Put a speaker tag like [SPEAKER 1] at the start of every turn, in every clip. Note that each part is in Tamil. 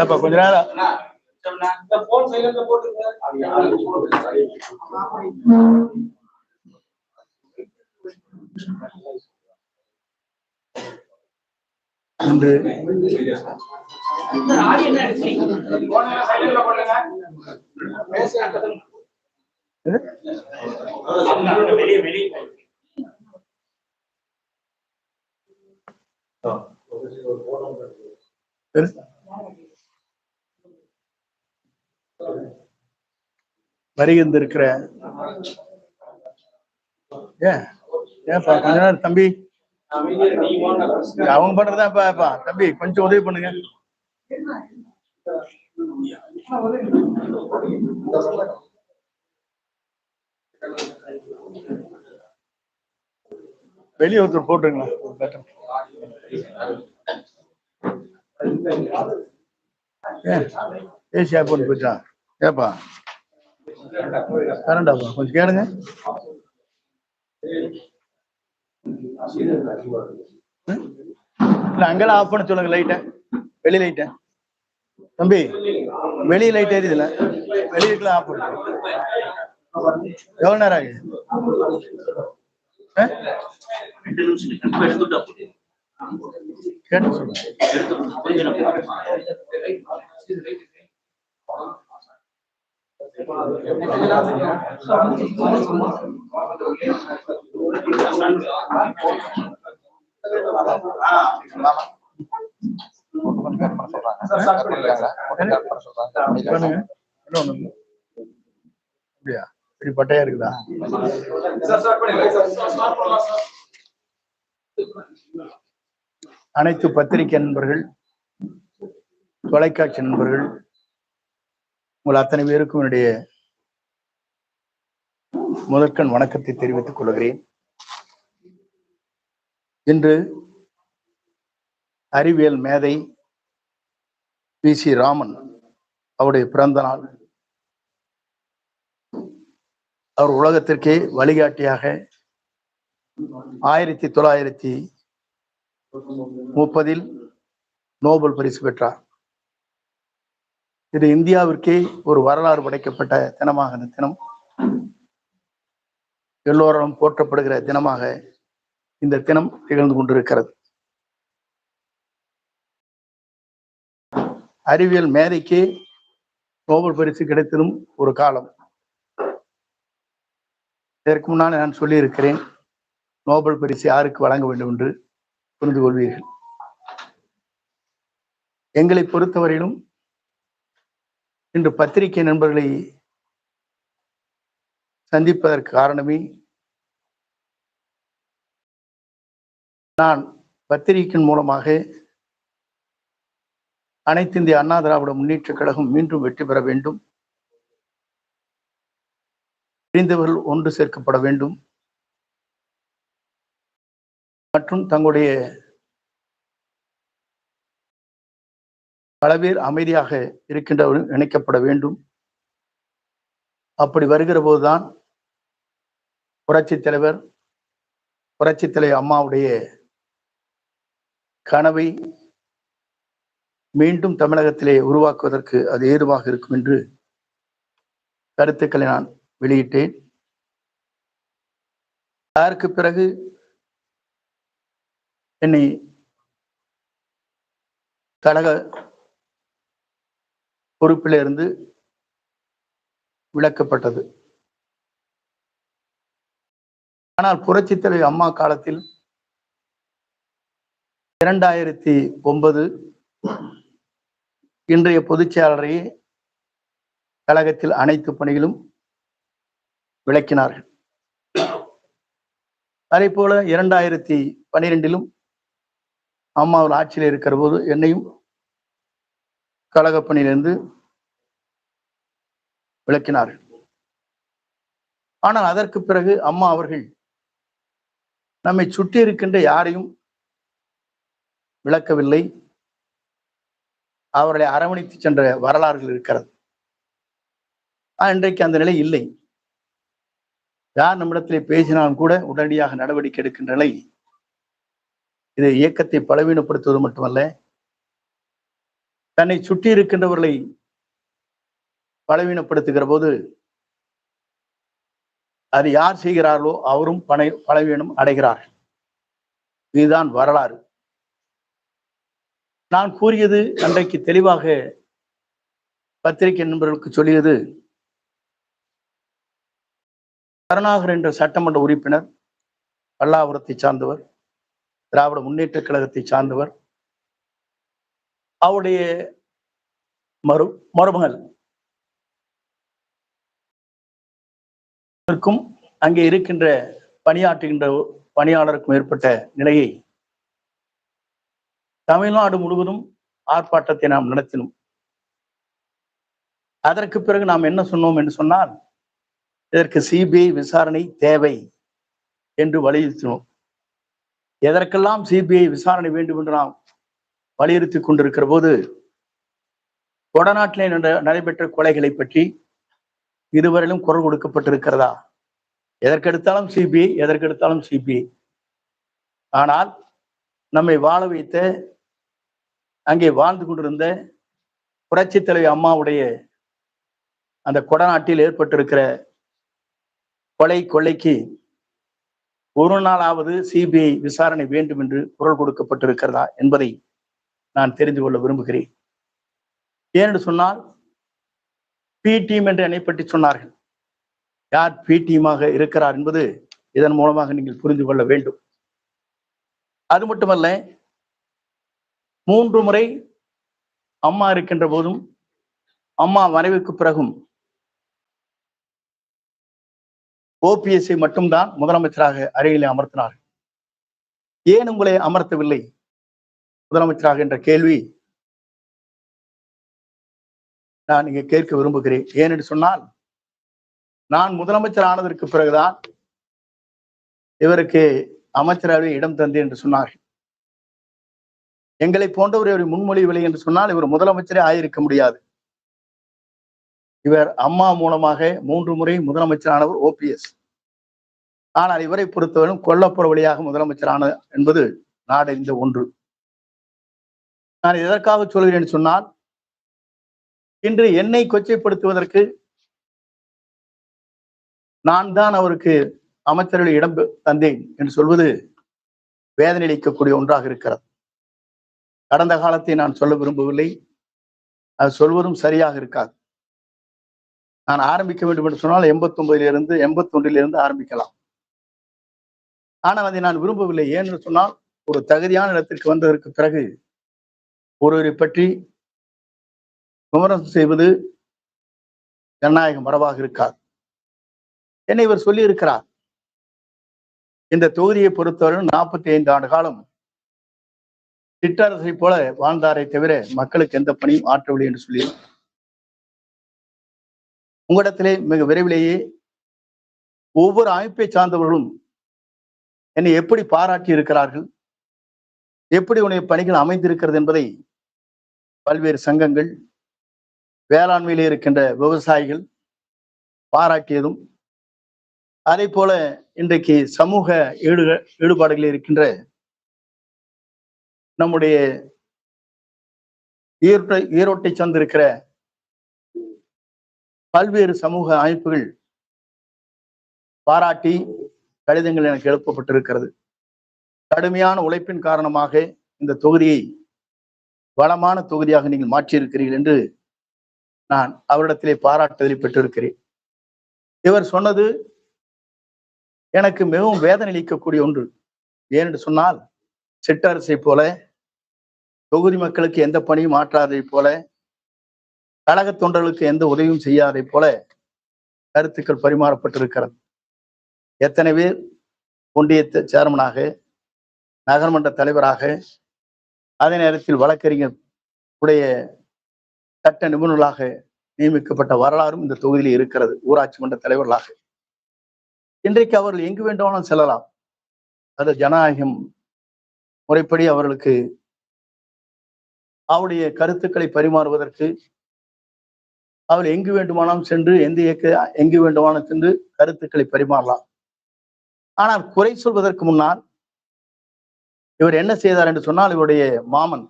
[SPEAKER 1] ஏப்பா கொஞ்ச
[SPEAKER 2] நேரம் ஒன்று வெளியே வருகின்றிருக்கிற ஏன் கொஞ்ச நேரம் தம்பி அவங்க பண்றதாப்பா தம்பி கொஞ்சம் உதவி பண்ணுங்க வெளிய ஒருத்தர் போட்டுருங்களா ஏசி ஆப்போன்னு போயிட்டான் ஏப்பா கரண்டாப்பா கொஞ்சம் கேளுங்க இல்ல அங்கெல்லாம் ஆஃப் பண்ண சொல்லுங்க லைட்ட வெளி லைட்டை தம்பி வெளி லைட் எரியுதுல வெளி லைட்லாம் ஆஃப் பண்ணு எவ்வளவு நேரம் ஆகுது கேட்டு சொல்லுங்க அப்படியா இருக்குதா அனைத்து பத்திரிகை நண்பர்கள் தொலைக்காட்சி நண்பர்கள் உங்கள் அத்தனை பேருக்கும் என்னுடைய முதற்கண் வணக்கத்தை தெரிவித்துக் கொள்கிறேன் இன்று அறிவியல் மேதை பி சி ராமன் அவருடைய பிறந்த நாள் அவர் உலகத்திற்கே வழிகாட்டியாக ஆயிரத்தி தொள்ளாயிரத்தி முப்பதில் நோபல் பரிசு பெற்றார் இது இந்தியாவிற்கே ஒரு வரலாறு படைக்கப்பட்ட தினமாக இந்த தினம் எல்லோரும் போற்றப்படுகிற தினமாக இந்த தினம் திகழ்ந்து கொண்டிருக்கிறது அறிவியல் மேதைக்கே நோபல் பரிசு கிடைத்ததும் ஒரு காலம் இதற்கு முன்னால் நான் சொல்லியிருக்கிறேன் நோபல் பரிசு யாருக்கு வழங்க வேண்டும் என்று புரிந்து கொள்வீர்கள் எங்களை பொறுத்தவரையிலும் இன்று பத்திரிகை நண்பர்களை சந்திப்பதற்கு காரணமே நான் பத்திரிகையின் மூலமாக அனைத்து இந்திய அண்ணா திராவிட முன்னேற்ற கழகம் மீண்டும் வெற்றி பெற வேண்டும் பிரிந்தவர்கள் ஒன்று சேர்க்கப்பட வேண்டும் மற்றும் தங்களுடைய பல பேர் அமைதியாக இருக்கின்றவரும் நினைக்கப்பட வேண்டும் அப்படி வருகிற போதுதான் புரட்சி தலைவர் புரட்சி தலை அம்மாவுடைய கனவை மீண்டும் தமிழகத்திலே உருவாக்குவதற்கு அது ஏதுவாக இருக்கும் என்று கருத்துக்களை நான் வெளியிட்டேன் அதற்கு பிறகு என்னை கழக பொறுப்பிலிருந்து விளக்கப்பட்டது ஆனால் புரட்சித்தலை அம்மா காலத்தில் இரண்டாயிரத்தி ஒன்பது இன்றைய பொதுச்செயலரை கழகத்தில் அனைத்து பணிகளும் விளக்கினார்கள் அதே போல இரண்டாயிரத்தி பனிரெண்டிலும் அம்மாவில் ஆட்சியில் இருக்கிற போது என்னையும் கழகப்பணியிலிருந்து விளக்கினார்கள் ஆனால் அதற்கு பிறகு அம்மா அவர்கள் நம்மை சுற்றி இருக்கின்ற யாரையும் விளக்கவில்லை அவர்களை அரவணைத்து சென்ற வரலாறுகள் இருக்கிறது இன்றைக்கு அந்த நிலை இல்லை யார் நம்மிடத்திலே பேசினாலும் கூட உடனடியாக நடவடிக்கை எடுக்கின்ற நிலை இது இயக்கத்தை பலவீனப்படுத்துவது மட்டுமல்ல தன்னை சுற்றி இருக்கின்றவர்களை பலவீனப்படுத்துகிற போது அது யார் செய்கிறார்களோ அவரும் பனை பலவீனம் அடைகிறார்கள் இதுதான் வரலாறு நான் கூறியது அன்றைக்கு தெளிவாக பத்திரிகை நண்பர்களுக்கு சொல்லியது கருணாகர் என்ற சட்டமன்ற உறுப்பினர் பல்லாபுரத்தை சார்ந்தவர் திராவிட முன்னேற்ற கழகத்தை சார்ந்தவர் அவருடைய மரு மருமகள் அங்கே இருக்கின்ற பணியாற்றுகின்ற பணியாளருக்கும் ஏற்பட்ட நிலையை தமிழ்நாடு முழுவதும் ஆர்ப்பாட்டத்தை நாம் நடத்தினோம் அதற்கு பிறகு நாம் என்ன சொன்னோம் என்று சொன்னால் இதற்கு சிபிஐ விசாரணை தேவை என்று வலியுறுத்தினோம் எதற்கெல்லாம் சிபிஐ விசாரணை வேண்டும் என்று நாம் வலியுறுத்தி கொண்டிருக்கிற போது வடநாட்டிலே நடைபெற்ற கொலைகளை பற்றி இதுவரையிலும் குரல் கொடுக்கப்பட்டிருக்கிறதா எதற்கெடுத்தாலும் சிபிஐ எதற்கெடுத்தாலும் சிபிஐ ஆனால் நம்மை வாழ வைத்த அங்கே வாழ்ந்து கொண்டிருந்த புரட்சி தலைவி அம்மாவுடைய அந்த கொடநாட்டில் ஏற்பட்டிருக்கிற கொலை கொள்ளைக்கு ஒரு நாளாவது சிபிஐ விசாரணை வேண்டும் என்று குரல் கொடுக்கப்பட்டிருக்கிறதா என்பதை நான் தெரிந்து கொள்ள விரும்புகிறேன் ஏனென்று சொன்னால் பி டீம் என்று என்னை பற்றி சொன்னார்கள் யார் பி டீமாக இருக்கிறார் என்பது இதன் மூலமாக நீங்கள் புரிந்து கொள்ள வேண்டும் அது மட்டுமல்ல மூன்று முறை அம்மா இருக்கின்ற போதும் அம்மா மறைவுக்கு பிறகும் ஓபிஎஸ்ஐ மட்டும்தான் முதலமைச்சராக அருகிலே அமர்த்தினார் ஏன் உங்களை அமர்த்தவில்லை முதலமைச்சராக என்ற கேள்வி நான் இங்கே கேட்க விரும்புகிறேன் ஏனென்று சொன்னால் நான் முதலமைச்சர் ஆனதற்கு பிறகுதான் இவருக்கு அமைச்சரவை இடம் தந்து என்று சொன்னார்கள் எங்களை போன்றவர் இவர் முன்மொழிவில்லை என்று சொன்னால் இவர் முதலமைச்சரே ஆயிருக்க முடியாது இவர் அம்மா மூலமாக மூன்று முறை முதலமைச்சரானவர் ஓபிஎஸ் ஆனால் இவரை பொறுத்தவரும் கொல்லப்புற வழியாக முதலமைச்சரான என்பது நாடறிந்த ஒன்று நான் எதற்காக சொல்கிறேன் சொன்னால் இன்று என்னை கொச்சைப்படுத்துவதற்கு நான் தான் அவருக்கு அமைச்சர்கள் இடம் தந்தேன் என்று சொல்வது வேதனையளிக்கக்கூடிய ஒன்றாக இருக்கிறது கடந்த காலத்தை நான் சொல்ல விரும்பவில்லை அது சொல்வதும் சரியாக இருக்காது நான் ஆரம்பிக்க வேண்டும் என்று சொன்னால் எண்பத்தொன்பதிலிருந்து எண்பத்தொன்றிலிருந்து ஆரம்பிக்கலாம் ஆனால் அதை நான் விரும்பவில்லை என்று சொன்னால் ஒரு தகுதியான இடத்திற்கு வந்ததற்கு பிறகு ஒருவரை பற்றி விமர்சனம் செய்வது ஜனநாயக மரபாக இருக்காது என்னை இவர் சொல்லியிருக்கிறார் இந்த தொகுதியை பொறுத்தவரை நாற்பத்தி ஐந்து ஆண்டு காலம் திட்டரசை போல வாழ்ந்தாரை தவிர மக்களுக்கு எந்த பணியும் ஆற்றவில்லை என்று சொல்லி உங்களிடத்திலே மிக விரைவிலேயே ஒவ்வொரு அமைப்பை சார்ந்தவர்களும் என்னை எப்படி பாராட்டி இருக்கிறார்கள் எப்படி உடைய பணிகள் அமைந்திருக்கிறது என்பதை பல்வேறு சங்கங்கள் வேளாண்மையில் இருக்கின்ற விவசாயிகள் பாராட்டியதும் அதே போல இன்றைக்கு சமூக ஈடு ஈடுபாடுகளில் இருக்கின்ற நம்முடைய ஈரோட்டை ஈரோட்டை சார்ந்திருக்கிற பல்வேறு சமூக அமைப்புகள் பாராட்டி கடிதங்கள் எனக்கு எழுப்பப்பட்டிருக்கிறது கடுமையான உழைப்பின் காரணமாக இந்த தொகுதியை வளமான தொகுதியாக நீங்கள் மாற்றியிருக்கிறீர்கள் என்று நான் அவரிடத்திலே பாராட்டுதலை பெற்றிருக்கிறேன் இவர் சொன்னது எனக்கு மிகவும் வேதனையளிக்கக்கூடிய ஒன்று ஏனென்று சொன்னால் சிற்றரசை போல தொகுதி மக்களுக்கு எந்த பணியும் மாற்றாதை போல கழக தொண்டர்களுக்கு எந்த உதவியும் செய்யாதை போல கருத்துக்கள் பரிமாறப்பட்டிருக்கிறது எத்தனை பேர் ஒன்றியத்தை சேர்மனாக நகர்மன்ற தலைவராக அதே நேரத்தில் வழக்கறிஞர் உடைய சட்ட நிபுணர்களாக நியமிக்கப்பட்ட வரலாறும் இந்த தொகுதியில் இருக்கிறது ஊராட்சி மன்ற தலைவர்களாக இன்றைக்கு அவர்கள் எங்கு வேண்டுமானாலும் செல்லலாம் அது ஜனநாயகம் முறைப்படி அவர்களுக்கு அவருடைய கருத்துக்களை பரிமாறுவதற்கு அவர் எங்கு வேண்டுமானாலும் சென்று எந்த இயக்க எங்கு வேண்டுமானாலும் சென்று கருத்துக்களை பரிமாறலாம் ஆனால் குறை சொல்வதற்கு முன்னால் இவர் என்ன செய்தார் என்று சொன்னால் இவருடைய மாமன்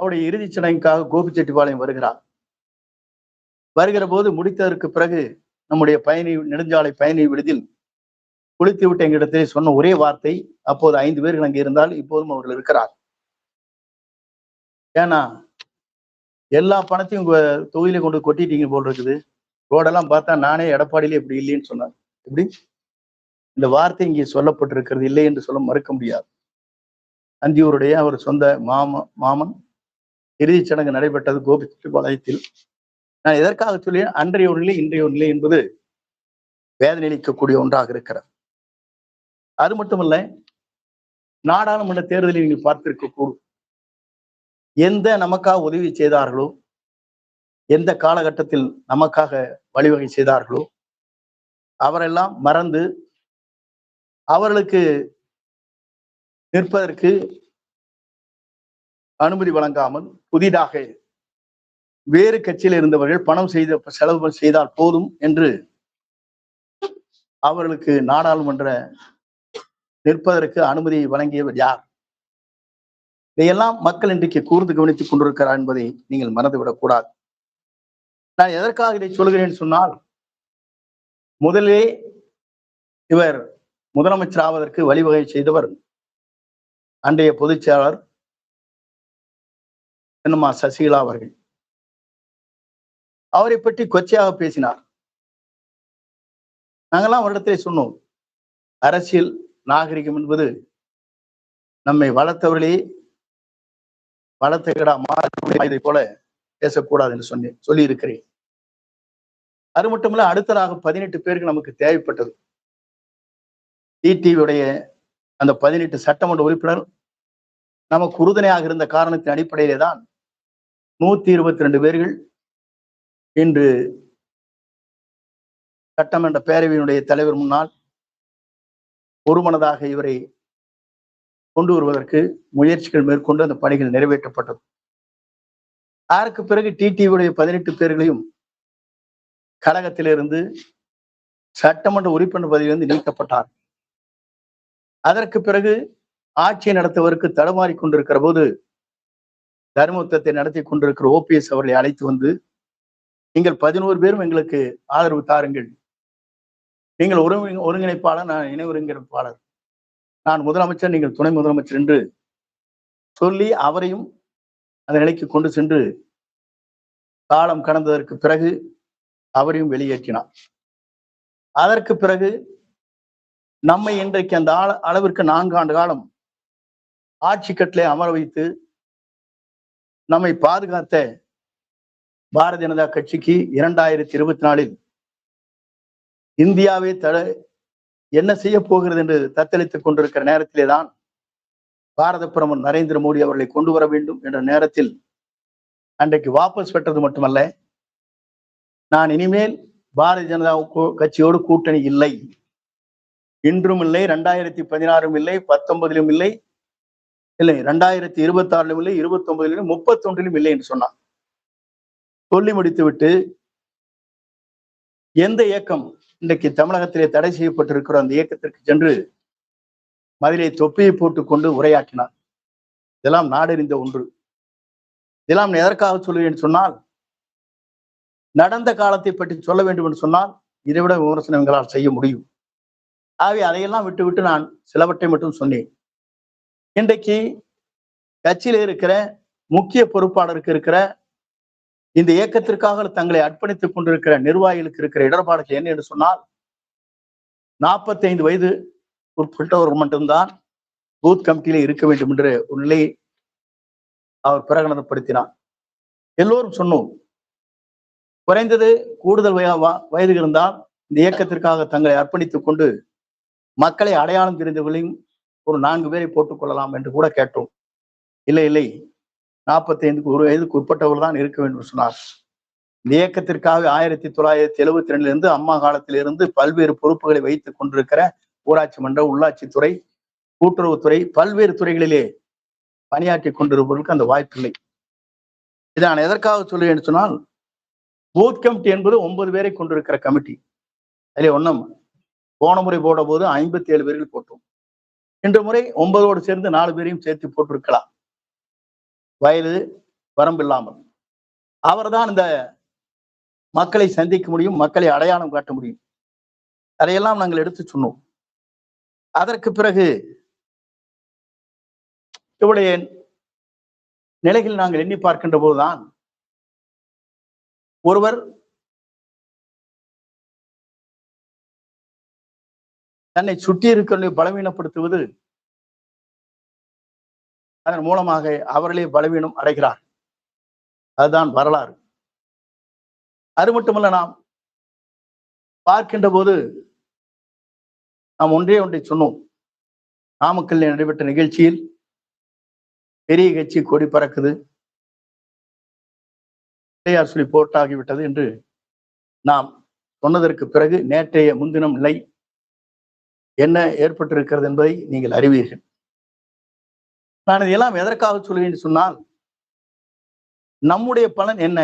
[SPEAKER 2] அவருடைய இறுதிச் சடங்குக்காக கோபிச்செட்டிப்பாளையம் வருகிறார் வருகிற போது முடித்ததற்கு பிறகு நம்முடைய பயணி நெடுஞ்சாலை பயணி விடுதில் குளித்து விட்டு எங்கிடத்திலே சொன்ன ஒரே வார்த்தை அப்போது ஐந்து பேர்கள் அங்கே இருந்தால் இப்போதும் அவர்கள் இருக்கிறார் ஏன்னா எல்லா பணத்தையும் உங்க தொகுதியில கொண்டு கொட்டிட்டீங்க போல் இருக்குது ரோடெல்லாம் பார்த்தா நானே எடப்பாடியிலே இப்படி இல்லைன்னு சொன்னார் எப்படி இந்த வார்த்தை இங்கே சொல்லப்பட்டிருக்கிறது இல்லை என்று சொல்ல மறுக்க முடியாது அந்தியூருடைய அவர் சொந்த மாம மாமன் இறுதிச் சடங்கு நடைபெற்றது கோபி சுற்றுப்பாளையத்தில் நான் எதற்காக சொல்லி அன்றைய ஒரு நிலை இன்றைய ஒரு நிலை என்பது வேதனையளிக்கக்கூடிய ஒன்றாக இருக்கிறது அது மட்டுமல்ல நாடாளுமன்ற தேர்தலில் நீங்கள் பார்த்திருக்க கூடும் எந்த நமக்காக உதவி செய்தார்களோ எந்த காலகட்டத்தில் நமக்காக வழிவகை செய்தார்களோ அவரெல்லாம் மறந்து அவர்களுக்கு நிற்பதற்கு அனுமதி வழங்காமல் புதிதாக வேறு கட்சியில் இருந்தவர்கள் பணம் செய்த செலவு செய்தால் போதும் என்று அவர்களுக்கு நாடாளுமன்ற நிற்பதற்கு அனுமதி வழங்கியவர் யார் இதையெல்லாம் மக்கள் இன்றைக்கு கூர்ந்து கவனித்துக் கொண்டிருக்கிறார் என்பதை நீங்கள் மறந்துவிடக் கூடாது நான் எதற்காக இதை சொல்கிறேன் சொன்னால் முதலே இவர் முதலமைச்சர் ஆவதற்கு வழிவகை செய்தவர் அன்றைய பொதுச் செயலாளர் என்னமா சசிகலா அவர்கள் அவரை பற்றி கொச்சையாக பேசினார் நாங்கெல்லாம் வருடத்தை சொன்னோம் அரசியல் நாகரிகம் என்பது நம்மை வளர்த்தவர்களே வளர்த்தகடா மாதை போல பேசக்கூடாது என்று சொன்னேன் சொல்லி இருக்கிறேன் அது மட்டும் இல்ல அடுத்ததாக பதினெட்டு பேருக்கு நமக்கு தேவைப்பட்டது டிடிவியுடைய அந்த பதினெட்டு சட்டமன்ற உறுப்பினர் நமக்கு உறுதுணையாக இருந்த காரணத்தின் அடிப்படையிலே தான் நூத்தி இருபத்தி ரெண்டு பேர்கள் இன்று சட்டமன்ற பேரவையினுடைய தலைவர் முன்னால் ஒருமனதாக இவரை கொண்டு வருவதற்கு முயற்சிகள் மேற்கொண்டு அந்த பணிகள் நிறைவேற்றப்பட்டது அதற்கு பிறகு டிடிவியுடைய பதினெட்டு பேர்களையும் கழகத்திலிருந்து சட்டமன்ற உறுப்பினர் பதவியிலிருந்து நீக்கப்பட்டார் அதற்கு பிறகு ஆட்சியை நடத்துவதற்கு தடுமாறி கொண்டிருக்கிற போது தர்மயுத்தத்தை நடத்தி கொண்டிருக்கிற ஓபிஎஸ் அவர்களை அழைத்து வந்து நீங்கள் பதினோரு பேரும் எங்களுக்கு ஆதரவு தாருங்கள் நீங்கள் ஒரு ஒருங்கிணைப்பாளர் நான் இணை ஒருங்கிணைப்பாளர் நான் முதலமைச்சர் நீங்கள் துணை முதலமைச்சர் என்று சொல்லி அவரையும் அந்த நிலைக்கு கொண்டு சென்று காலம் கடந்ததற்கு பிறகு அவரையும் வெளியேற்றினார் அதற்கு பிறகு நம்மை இன்றைக்கு அந்த அளவிற்கு நான்கு ஆண்டு காலம் ஆட்சி கட்டிலே அமர வைத்து நம்மை பாதுகாத்த பாரதிய ஜனதா கட்சிக்கு இரண்டாயிரத்தி இருபத்தி நாலில் இந்தியாவே தட என்ன செய்ய போகிறது என்று தத்தளித்துக் கொண்டிருக்கிற நேரத்திலே தான் பாரத பிரதமர் நரேந்திர மோடி அவர்களை கொண்டு வர வேண்டும் என்ற நேரத்தில் அன்றைக்கு வாபஸ் பெற்றது மட்டுமல்ல நான் இனிமேல் பாரதிய ஜனதா கட்சியோடு கூட்டணி இல்லை இன்றும் இல்லை ரெண்டாயிரத்தி பதினாறும் இல்லை பத்தொன்பதிலும் இல்லை இல்லை ரெண்டாயிரத்தி இருபத்தி ஆறிலும் இல்லை இருபத்தி ஒன்பதிலும் முப்பத்தி ஒன்றிலும் இல்லை என்று சொன்னான் சொல்லி முடித்துவிட்டு எந்த இயக்கம் இன்றைக்கு தமிழகத்திலே தடை செய்யப்பட்டிருக்கிறோம் அந்த இயக்கத்திற்கு சென்று மதிலை தொப்பியை போட்டுக்கொண்டு உரையாற்றினார் இதெல்லாம் நாடறிந்த ஒன்று இதெல்லாம் எதற்காக சொல்லுவேன் சொன்னால் நடந்த காலத்தை பற்றி சொல்ல வேண்டும் என்று சொன்னால் இதைவிட விமர்சனம் எங்களால் செய்ய முடியும் ஆகவே அதையெல்லாம் விட்டுவிட்டு நான் சிலவற்றை மட்டும் சொன்னேன் இன்றைக்கு கட்சியில் இருக்கிற முக்கிய பொறுப்பாளருக்கு இருக்கிற இந்த இயக்கத்திற்காக தங்களை அர்ப்பணித்துக் கொண்டிருக்கிற நிர்வாகிகளுக்கு இருக்கிற இடர்பாடுகள் என்ன என்று சொன்னால் நாற்பத்தைந்து வயது உட்பட்டவர் மட்டும்தான் பூத் கமிட்டியில இருக்க வேண்டும் என்று ஒரு நிலையை அவர் பிரகடனப்படுத்தினார் எல்லோரும் சொன்னோம் குறைந்தது கூடுதல் வயது இருந்தால் இந்த இயக்கத்திற்காக தங்களை அர்ப்பணித்துக் கொண்டு மக்களை அடையாளம் தெரிந்தவர்களையும் ஒரு நான்கு பேரை போட்டுக்கொள்ளலாம் என்று கூட கேட்டோம் இல்லை இல்லை நாற்பத்தி ஐந்துக்கு ஒரு வயதுக்கு உட்பட்டவர்கள் தான் இருக்க வேண்டும் சொன்னார் இந்த இயக்கத்திற்காக ஆயிரத்தி தொள்ளாயிரத்தி எழுபத்தி ரெண்டுலேருந்து அம்மா காலத்திலிருந்து பல்வேறு பொறுப்புகளை வைத்துக் கொண்டிருக்கிற ஊராட்சி மன்ற உள்ளாட்சித்துறை கூட்டுறவுத்துறை பல்வேறு துறைகளிலே பணியாற்றி கொண்டிருப்பவர்களுக்கு அந்த வாய்ப்பில்லை இதை நான் எதற்காக சொல்லுவேன் சொன்னால் பூத் கமிட்டி என்பது ஒன்பது பேரை கொண்டிருக்கிற கமிட்டி அதில் ஒன்றும் போன முறை போட போது ஐம்பத்தி ஏழு பேர்கள் போட்டோம் இன்று முறை ஒன்பதோடு சேர்ந்து நாலு பேரையும் சேர்த்து போட்டிருக்கலாம் வயது வரம்பு இல்லாமல் அவர்தான் இந்த மக்களை சந்திக்க முடியும் மக்களை அடையாளம் காட்ட முடியும் அதையெல்லாம் நாங்கள் எடுத்து சொன்னோம் அதற்கு பிறகு இவருடைய நிலையில் நாங்கள் எண்ணி பார்க்கின்ற போதுதான் ஒருவர் தன்னை சுற்றி இருக்கிறவர்களை பலவீனப்படுத்துவது அதன் மூலமாக அவர்களே பலவீனம் அடைகிறார் அதுதான் வரலாறு அது மட்டுமல்ல நாம் பார்க்கின்ற போது நாம் ஒன்றே ஒன்றை சொன்னோம் நாமக்கல்லில் நடைபெற்ற நிகழ்ச்சியில் பெரிய கட்சி கொடி பறக்குது பிள்ளையார் சொல்லி போட்டாகிவிட்டது என்று நாம் சொன்னதற்கு பிறகு நேற்றைய முன்தினம் நிலை என்ன ஏற்பட்டிருக்கிறது என்பதை நீங்கள் அறிவீர்கள் நான் இதெல்லாம் எதற்காக சொல்வேன் சொன்னால் நம்முடைய பலன் என்ன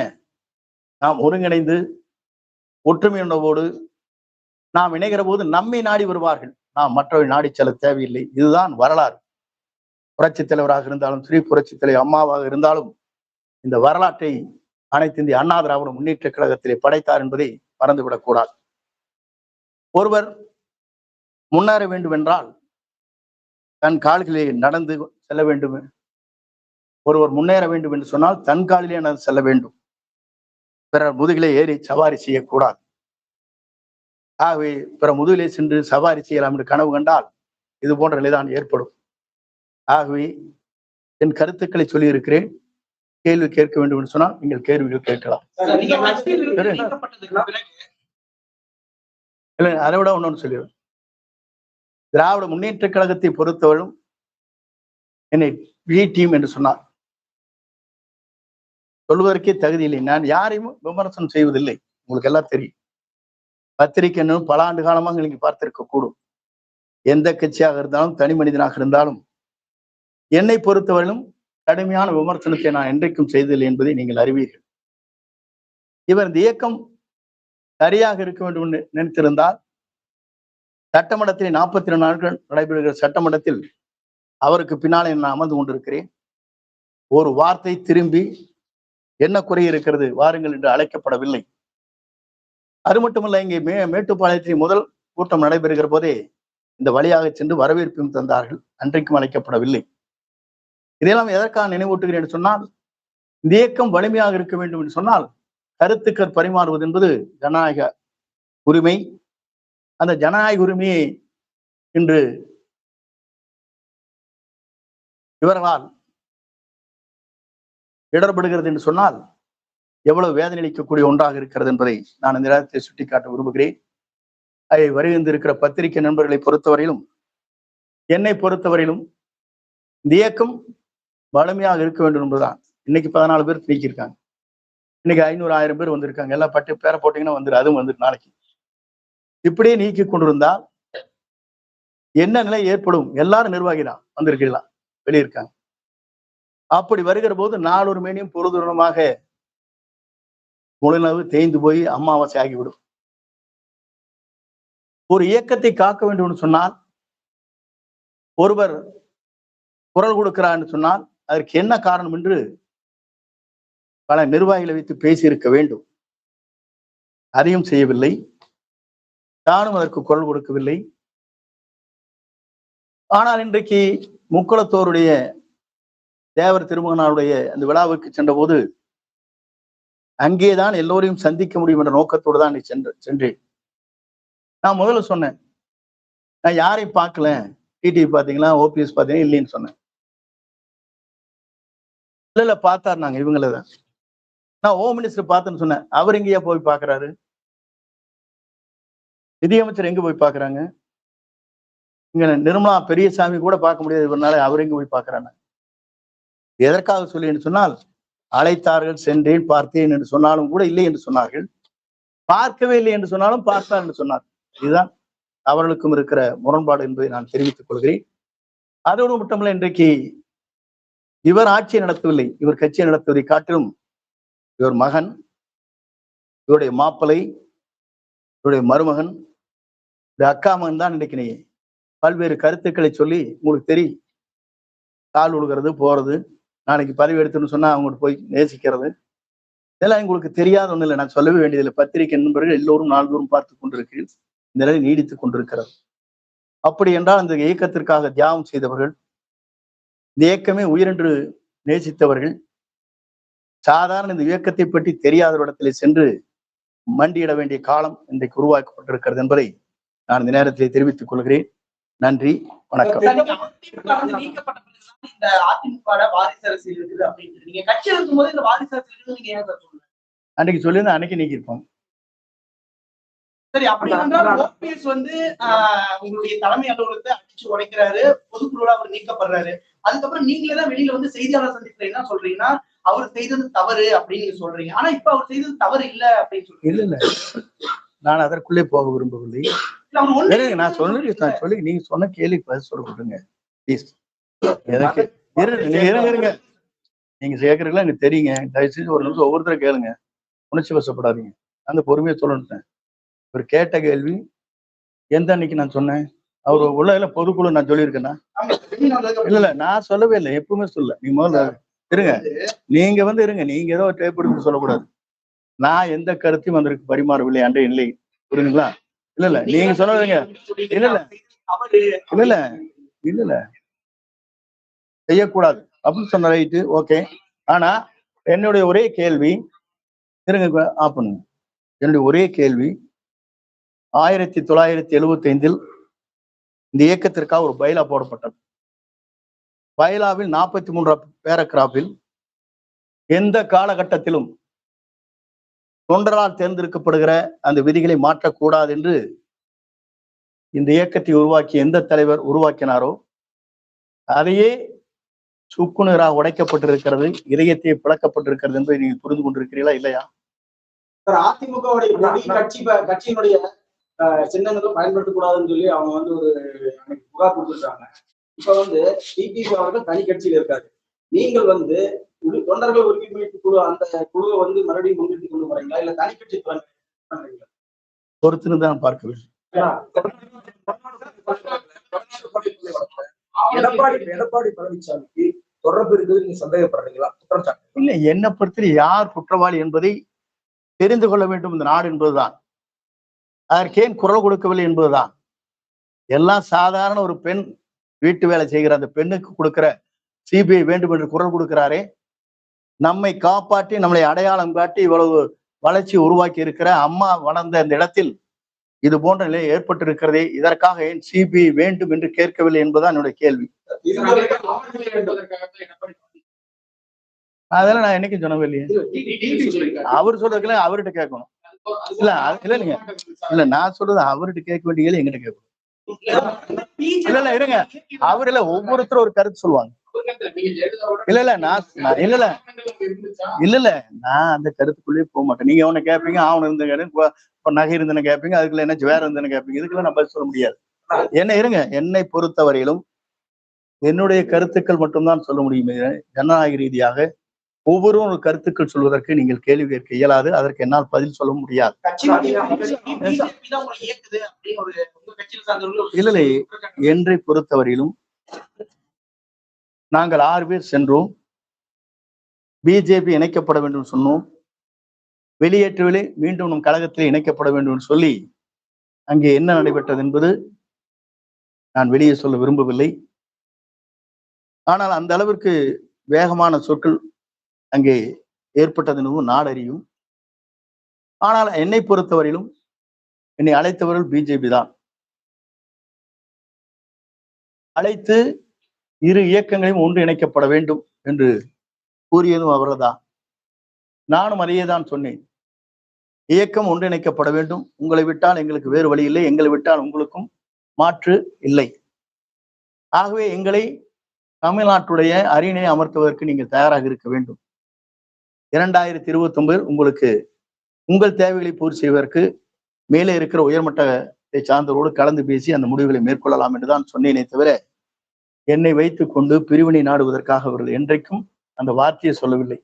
[SPEAKER 2] நாம் ஒருங்கிணைந்து ஒற்றுமை உணவோடு நாம் இணைகிற போது நம்மை நாடி வருவார்கள் நாம் மற்றவை நாடி செல்ல தேவையில்லை இதுதான் வரலாறு புரட்சி தலைவராக இருந்தாலும் ஸ்ரீ புரட்சி தலைவர் அம்மாவாக இருந்தாலும் இந்த வரலாற்றை அனைத்து இந்திய அண்ணா திராவிட முன்னேற்ற கழகத்திலே படைத்தார் என்பதை மறந்துவிடக்கூடாது ஒருவர் முன்னேற வேண்டுமென்றால் தன் கால்களிலே நடந்து செல்ல வேண்டும் ஒருவர் முன்னேற வேண்டும் என்று சொன்னால் தன் காலிலே நடந்து செல்ல வேண்டும் பிறர் முதுகிலே ஏறி சவாரி செய்யக்கூடாது ஆகவே பிற முதுகிலே சென்று சவாரி செய்யலாம் என்று கனவு கண்டால் இது போன்ற நிலைதான் ஏற்படும் ஆகவே என் கருத்துக்களை சொல்லியிருக்கிறேன் கேள்வி கேட்க வேண்டும் என்று சொன்னால் நீங்கள் கேள்விகள் கேட்கலாம் இல்லை அதை விட ஒன்னொன்னு சொல்லிடுவேன் திராவிட முன்னேற்ற கழகத்தை பொறுத்தவரும் என்னை டீம் என்று சொன்னார் சொல்வதற்கே தகுதி இல்லை நான் யாரையும் விமர்சனம் செய்வதில்லை உங்களுக்கு எல்லாம் தெரியும் பத்திரிகைன்னு பல ஆண்டு காலமாக நீங்க பார்த்திருக்க கூடும் எந்த கட்சியாக இருந்தாலும் தனி மனிதனாக இருந்தாலும் என்னை பொறுத்தவரையிலும் கடுமையான விமர்சனத்தை நான் என்றைக்கும் செய்ததில்லை என்பதை நீங்கள் அறிவீர்கள் இவர் இந்த இயக்கம் சரியாக இருக்க வேண்டும் என்று நினைத்திருந்தால் சட்டமன்றத்தில் நாற்பத்தி ரெண்டு நாட்கள் நடைபெறுகிற சட்டமன்றத்தில் அவருக்கு பின்னாலே நான் அமர்ந்து கொண்டிருக்கிறேன் ஒரு வார்த்தை திரும்பி என்ன குறை இருக்கிறது வாருங்கள் என்று அழைக்கப்படவில்லை அது மட்டுமல்ல இங்கே மே மேட்டுப்பாளையத்தில் முதல் கூட்டம் நடைபெறுகிற போதே இந்த வழியாக சென்று வரவேற்பும் தந்தார்கள் அன்றைக்கும் அழைக்கப்படவில்லை இதையெல்லாம் எதற்காக நினைவூட்டுகிறேன் என்று சொன்னால் இந்த இயக்கம் வலிமையாக இருக்க வேண்டும் என்று சொன்னால் கருத்துக்கள் பரிமாறுவது என்பது ஜனநாயக உரிமை அந்த ஜனநாயக உரிமையை இன்று இவர்களால் இடர்படுகிறது என்று சொன்னால் எவ்வளவு வேதனை அளிக்கக்கூடிய ஒன்றாக இருக்கிறது என்பதை நான் இந்த நேரத்தை சுட்டிக்காட்ட விரும்புகிறேன் அதை வருகின்றிருக்கிற பத்திரிகை நண்பர்களை பொறுத்தவரையிலும் என்னை பொறுத்தவரையிலும் இந்த இயக்கம் வலிமையாக இருக்க வேண்டும் என்பதுதான் இன்னைக்கு பதினாலு பேர் நீக்கியிருக்காங்க இன்னைக்கு ஐநூறு ஆயிரம் பேர் வந்திருக்காங்க எல்லாம் பட்டு பேரை போட்டிங்கன்னா வந்துரு அதுவும் வந்துரு நாளைக்கு இப்படியே நீக்கி கொண்டிருந்தால் என்ன நிலை ஏற்படும் எல்லாரும் நிர்வாகிதான் வந்திருக்கலாம் வெளியிருக்காங்க அப்படி வருகிற போது நாலொரு மேனியும் பொழுதுணமாக முழுநவு தேய்ந்து போய் அமாவாசை ஆகிவிடும் ஒரு இயக்கத்தை காக்க வேண்டும் சொன்னால் ஒருவர் குரல் கொடுக்கிறான்னு சொன்னால் அதற்கு என்ன காரணம் என்று பல நிர்வாகிகளை வைத்து பேசியிருக்க வேண்டும் அதையும் செய்யவில்லை நானும் அதற்கு குரல் கொடுக்கவில்லை ஆனால் இன்றைக்கு முக்குளத்தோருடைய தேவர் திருமகனாருடைய அந்த விழாவுக்கு சென்றபோது அங்கேதான் எல்லோரையும் சந்திக்க முடியும் என்ற நோக்கத்தோடு தான் நீ சென்று சென்றேன் நான் முதல்ல சொன்னேன் நான் யாரையும் பார்க்கல டிடிவி பார்த்தீங்களா ஓபிஎஸ் பார்த்தீங்களா இல்லைன்னு சொன்னேன் இல்லை இல்லை பார்த்தார் நாங்கள் இவங்களை தான் நான் ஹோம் மினிஸ்டர் பார்த்தேன்னு சொன்னேன் அவர் இங்கேயே போய் பார்க்குறாரு நிதியமைச்சர் எங்க போய் பாக்குறாங்க இங்க நிர்மலா பெரியசாமி கூட பார்க்க முடியாது இவனால அவர் எங்க போய் பாக்குறாங்க எதற்காக சொல்லி என்று சொன்னால் அழைத்தார்கள் சென்றேன் பார்த்தேன் என்று சொன்னாலும் கூட இல்லை என்று சொன்னார்கள் பார்க்கவே இல்லை என்று சொன்னாலும் பார்த்தார் என்று சொன்னார் இதுதான் அவர்களுக்கும் இருக்கிற முரண்பாடு என்பதை நான் தெரிவித்துக் கொள்கிறேன் அதோடு மட்டுமல்ல இன்றைக்கு இவர் ஆட்சியை நடத்தவில்லை இவர் கட்சியை நடத்துவதை காட்டிலும் இவர் மகன் இவருடைய மாப்பிளை இவருடைய மருமகன் இந்த அக்கா மகன் தான் இன்னைக்கு பல்வேறு கருத்துக்களை சொல்லி உங்களுக்கு தெரியும் கால் உழுகிறது போறது நாளைக்கு பதவி எடுத்துன்னு சொன்னா அவங்ககிட்ட போய் நேசிக்கிறது இதெல்லாம் எங்களுக்கு தெரியாத ஒண்ணு இல்லை நான் சொல்லவே வேண்டியதில்லை பத்திரிகை நண்பர்கள் எல்லோரும் நாள்தோறும் பார்த்து கொண்டிருக்கிறீர்கள் இந்த நிலை நீடித்துக் கொண்டிருக்கிறது அப்படி என்றால் அந்த இயக்கத்திற்காக தியாகம் செய்தவர்கள் இந்த இயக்கமே உயிரென்று நேசித்தவர்கள் சாதாரண இந்த இயக்கத்தை பற்றி தெரியாத இடத்திலே சென்று மண்டியிட வேண்டிய காலம் இன்றைக்கு உருவாக்கப்பட்டிருக்கிறது என்பதை நான் இந்த நேரத்திலே தெரிவித்துக் கொள்கிறேன் நன்றி வணக்கம் அன்னைக்கு சொல்லியிருந்தா அன்னைக்கு நீக்கி இருப்போம் சரி அப்படின்னா ஓபிஎஸ் வந்து உங்களுடைய தலைமை அலுவலகத்தை அடிச்சு உடைக்கிறாரு பொதுக்குழுல அவர் நீக்கப்படுறாரு அதுக்கப்புறம் நீங்களே தான் வெளியில வந்து செய்தியாளர் சந்திப்புல என்ன சொல்றீங்கன்னா அவர் செய்தது தவறு அப்படின்னு சொல்றீங்க ஆனா இப்ப அவர் செய்தது தவறு இல்ல அப்படின்னு சொல்லி இல்ல இல்ல நான் அதற்குள்ளே போக விரும்பவில்லை நான் சொல்லி நான் சொல்லி நீங்க சொன்ன கேள்விக்கு பதில் சொல்ல கொடுங்க ப்ளீஸ் இருங்க இருங்க நீங்க சேர்க்கறீங்களா எனக்கு தெரியுங்க தயவுசெய்து ஒரு நிமிஷம் ஒவ்வொருத்தரும் கேளுங்க உணர்ச்சி வசப்படாதீங்க அந்த பொறுமையை சொல்லணுட்டேன் ஒரு கேட்ட கேள்வி எந்த அன்னைக்கு நான் சொன்னேன் அவர் உள்ள பொதுக்குழு நான் சொல்லியிருக்கேன்னா இல்ல இல்ல நான் சொல்லவே இல்லை எப்பவுமே சொல்லல நீங்க முதல்ல இருங்க நீங்க வந்து இருங்க நீங்க ஏதோ டேப் எடுத்து சொல்லக்கூடாது நான் எந்த கருத்தையும் அதற்கு பரிமாறவில்லை அன்றைய நிலை புரியுதுங்களா இல்ல இல்ல நீங்க சொன்னதுங்க இல்ல இல்ல இல்ல இல்ல இல்ல இல்ல செய்யக்கூடாது அப்படின்னு சொன்ன ரைட்டு ஓகே ஆனா என்னுடைய ஒரே கேள்வி இருங்க ஆஃப் என்னுடைய ஒரே கேள்வி ஆயிரத்தி தொள்ளாயிரத்தி எழுபத்தி ஐந்தில் இந்த இயக்கத்திற்காக ஒரு பயிலா போடப்பட்டது பயிலாவில் நாற்பத்தி மூன்று பேரகிராஃபில் எந்த காலகட்டத்திலும் தொண்டரால் தேர்ந்தெடுக்கப்படுகிற அந்த விதிகளை மாற்றக்கூடாது என்று இந்த இயக்கத்தை உருவாக்கிய எந்த தலைவர் உருவாக்கினாரோ அதையே சுக்குநராக உடைக்கப்பட்டிருக்கிறது இதயத்தை பிளக்கப்பட்டிருக்கிறது என்று நீங்க புரிந்து கொண்டிருக்கிறீர்களா இல்லையா அதிமுகவுடைய கட்சி கட்சியினுடைய சின்னங்களும் பயன்படுத்தக்கூடாதுன்னு சொல்லி அவங்க வந்து ஒரு புகார் கொடுத்துருக்காங்க இப்ப வந்து டிபிபி அவர்கள் தனி கட்சியில இருக்காரு நீங்கள் வந்து குழு தொண்டர்கள் ஒருங்கிணைப்பு குழு அந்த குழுவை வந்து மறுபடியும் கொண்டு வரீங்களா இல்ல தனிக்கட்சி பண்றீங்களா பொறுத்துன்னு தான் பார்க்க என்ன யார் குற்றவாளி என்பதை தெரிந்து கொள்ள வேண்டும் இந்த நாடு என்பதுதான் அதற்கேன் குரல் கொடுக்கவில்லை என்பதுதான் எல்லாம் சாதாரண ஒரு பெண் வீட்டு வேலை செய்கிற அந்த பெண்ணுக்கு கொடுக்கிற சிபிஐ வேண்டும் என்று குரல் கொடுக்கிறாரே நம்மை காப்பாற்றி நம்மளை அடையாளம் காட்டி இவ்வளவு வளர்ச்சி உருவாக்கி இருக்கிற அம்மா வளர்ந்த இந்த இடத்தில் இது போன்ற நிலை ஏற்பட்டிருக்கிறது இதற்காக ஏன் சிபிஐ வேண்டும் என்று கேட்கவில்லை என்பதுதான் என்னுடைய கேள்வி அதெல்லாம் நான் என்னைக்கும் சொன்னவில்லையே அவர் சொல்றதுக்குல அவர்கிட்ட கேட்கணும் இல்ல இல்ல நீங்க இல்ல நான் சொல்றது அவர்கிட்ட கேட்க வேண்டிய எங்கிட்ட கேட்கணும் இல்ல இல்ல இருங்க அவர்ல ஒவ்வொருத்தரும் ஒரு கருத்து சொல்லுவாங்க இல்ல இல்ல நான் இல்ல இல்ல இல்ல இல்ல நான் அந்த கருத்துக்குள்ளேயே போக மாட்டேன் நீங்க அவனை கேட்பீங்க அவனை இருந்த நகை இருந்தன கேட்பீங்க அதுக்குள்ள என்ன வேற இருந்தேன் கேட்பீங்க இதுக்குள்ள நான் பதில் சொல்ல முடியாது என்ன இருங்க என்னை பொறுத்தவரையிலும் என்னுடைய கருத்துக்கள் மட்டும்தான் சொல்ல முடியும் ஜனநாயக ரீதியாக ஒவ்வொரு கருத்துக்கள் சொல்வதற்கு நீங்கள் கேள்வி கேட்க இயலாது அதற்கு என்னால் பதில் சொல்ல முடியாது இல்ல இல்லை என்றை பொறுத்தவரையிலும் நாங்கள் ஆறு பேர் சென்றோம் பிஜேபி இணைக்கப்பட வேண்டும் சொன்னோம் வெளியேற்றவில்லை மீண்டும் நம் கழகத்தில் இணைக்கப்பட வேண்டும் சொல்லி அங்கே என்ன நடைபெற்றது என்பது நான் வெளியே சொல்ல விரும்பவில்லை ஆனால் அந்த அளவிற்கு வேகமான சொற்கள் அங்கே ஏற்பட்டது என்பது நாடறியும் ஆனால் என்னை பொறுத்தவரையிலும் என்னை அழைத்தவர்கள் பிஜேபி தான் அழைத்து இரு இயக்கங்களையும் ஒன்று இணைக்கப்பட வேண்டும் என்று கூறியதும் அவர்தான் நானும் அதையே தான் சொன்னேன் இயக்கம் ஒன்றிணைக்கப்பட வேண்டும் உங்களை விட்டால் எங்களுக்கு வேறு வழி இல்லை எங்களை விட்டால் உங்களுக்கும் மாற்று இல்லை ஆகவே எங்களை தமிழ்நாட்டுடைய அரியணையை அமர்த்துவதற்கு நீங்கள் தயாராக இருக்க வேண்டும் இரண்டாயிரத்தி இருபத்தி ஒன்பது உங்களுக்கு உங்கள் தேவைகளை பூர்த்தி செய்வதற்கு மேலே இருக்கிற உயர்மட்டத்தை சார்ந்தவரோடு கலந்து பேசி அந்த முடிவுகளை மேற்கொள்ளலாம் என்றுதான் சொன்னேனே தவிர என்னை வைத்துக் கொண்டு பிரிவினை நாடுவதற்காக அவர்கள் என்றைக்கும் அந்த வார்த்தையை சொல்லவில்லை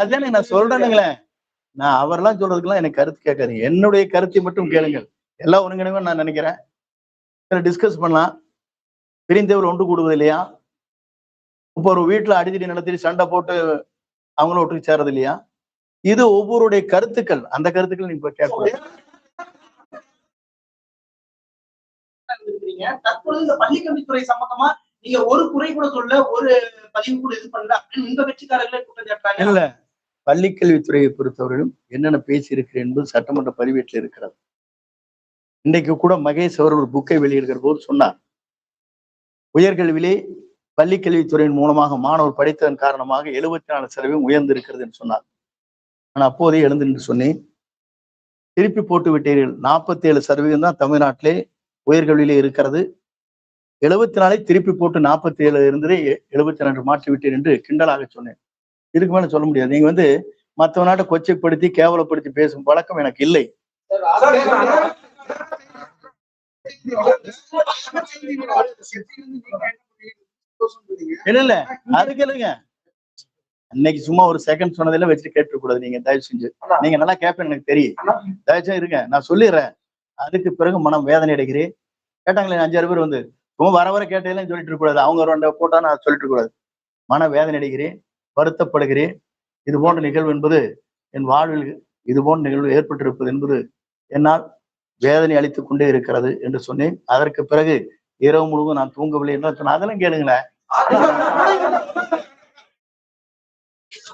[SPEAKER 2] அதுதானே நான் சொல்றேனுங்களேன் நான் அவர்லாம் சொல்றதுக்கெல்லாம் எனக்கு கருத்து கேட்காது என்னுடைய கருத்தை மட்டும் கேளுங்கள் எல்லா ஒருங்கிணைவும் நான் நினைக்கிறேன் டிஸ்கஸ் பண்ணலாம் பிரிந்தவர் ஒன்று கூடுவது இல்லையா இப்போ ஒரு வீட்டில் அடிதடி நடத்தி சண்டை போட்டு அவங்களும் ஒட்டுக்கு சேர்றது இல்லையா இது ஒவ்வொருடைய கருத்துக்கள் அந்த கருத்துக்கள் நீங்க கேட்க தற்பொழுது இந்த பள்ளிக்கல்வித்துறை சம்பந்தமா நீங்க ஒரு குறை கூட சொல்ல ஒரு பதிவு கூட இது பண்ணல அப்படின்னு உங்க கட்சிக்காரர்களே குற்றஞ்சாட்டாங்க இல்ல பள்ளிக்கல்வித்துறையை பொறுத்தவரையிலும் என்னென்ன பேசியிருக்கிறேன் என்பது சட்டமன்ற பதிவேட்டில் இருக்கிறது இன்றைக்கு கூட மகேஷ் அவர் ஒரு புக்கை வெளியிடுகிற போது சொன்னார் உயர்கல்வியிலே பள்ளிக்கல்வித்துறையின் மூலமாக மாணவர் படித்ததன் காரணமாக எழுபத்தி நாலு சதவீதம் உயர்ந்திருக்கிறது என்று சொன்னார் நான் அப்போதே எழுந்து நின்று சொன்னேன் திருப்பி போட்டு விட்டீர்கள் ஏழு சதவீதம் தான் தமிழ்நாட்டிலே உயர்கல்வியிலே இருக்கிறது எழுபத்தி நாளை திருப்பி போட்டு நாற்பத்தி ஏழு இருந்து எழுபத்தி ரெண்டு மாற்றி விட்டேன் என்று கிண்டலாக சொன்னேன் இதுக்கு மேலே சொல்ல முடியாது நீங்க வந்து மற்றவ நாட்டை கொச்சைப்படுத்தி கேவலப்படுத்தி பேசும் பழக்கம் எனக்கு இல்லை இல்ல இல்ல அதுக்கு இல்லைங்க இன்னைக்கு சும்மா ஒரு செகண்ட் சொன்னதில வச்சு கேட்டுக்கூடாது நீங்க தயவு செஞ்சு நீங்க நல்லா கேட்பேன் எனக்கு தெரியும் தயவு செஞ்சு இருங்க நான் சொல்லிடுறேன் அதுக்கு பிறகு மனம் வேதனை அடைக்கிறேன் கேட்டாங்களே அஞ்சாறு பேர் வந்து சும்மா வர வர கேட்டதெல்லாம் சொல்லிட்டு இருக்கக்கூடாது அவங்க ரெண்டு போட்டா நான் சொல்லிட்டு இருக்கக்கூடாது மன வேதனை அடைகிறேன் வருத்தப்படுகிறேன் இது போன்ற நிகழ்வு என்பது என் வாழ்வில் இது போன்ற நிகழ்வு ஏற்பட்டிருப்பது என்பது என்னால் வேதனை அளித்துக் கொண்டே இருக்கிறது என்று சொன்னேன் அதற்கு பிறகு இரவு முழுவதும் நான் தூங்கவில்லை என்று அதெல்லாம் கேளுங்களேன்